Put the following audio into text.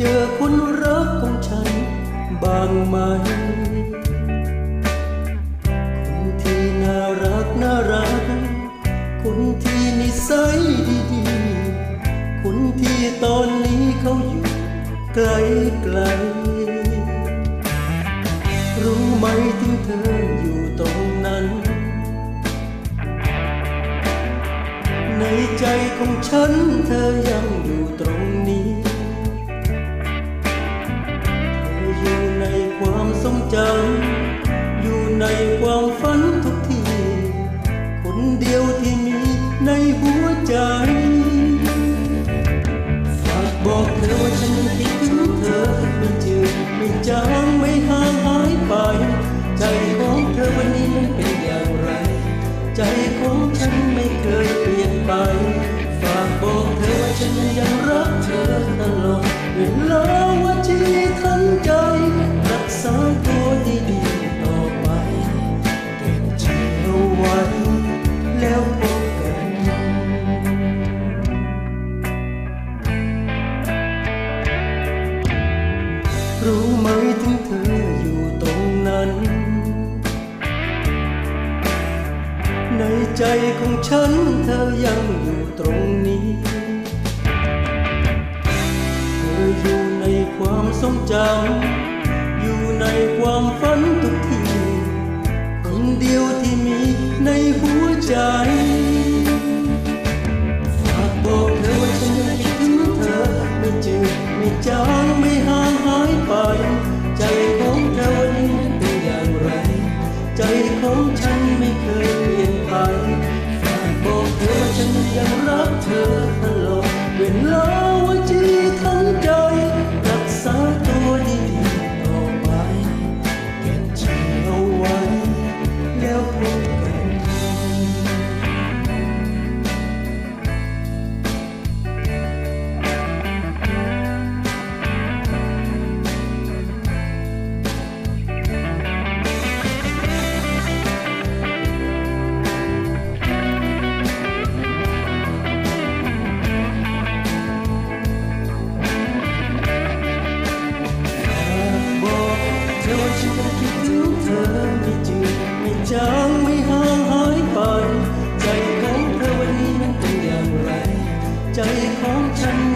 จอคนรักของฉันบ้างไหม คนที่น่ารักน่ารัก คนที่นิสัยดีๆ คนที่ตอนนี้เขาอยู่ไกลไกล รู้ไหมถึงเธออยู่ตรงนั้น ในใจของฉันเธอยังอยู่ตรง เดียวที่มีในหัวใจ ฝากบอกเธอว่าฉันคิดถึงเธอไม่จืดไม่จางไม่ห่างหายไป ใจของเธอวันนี้มันเป็นอย่างไร ใจของฉันไม่เคยเปลี่ยนไป รู้ไหมถึงเธออยู่ตรงนั้น ในใจของฉันเธอยังอยู่ตรงนี้ เธออยู่ในความทรงจำอยู่ในความฝันทุกที คนเดียวที่มีในหัวใจ ของฉันไม่เคยเปลี่ยนไป ฉันคิดถึงเธอไม่จืดไม่จางไม่หายไป ใจของเธอวันนี้มันเป็นอย่างไร ใจของฉัน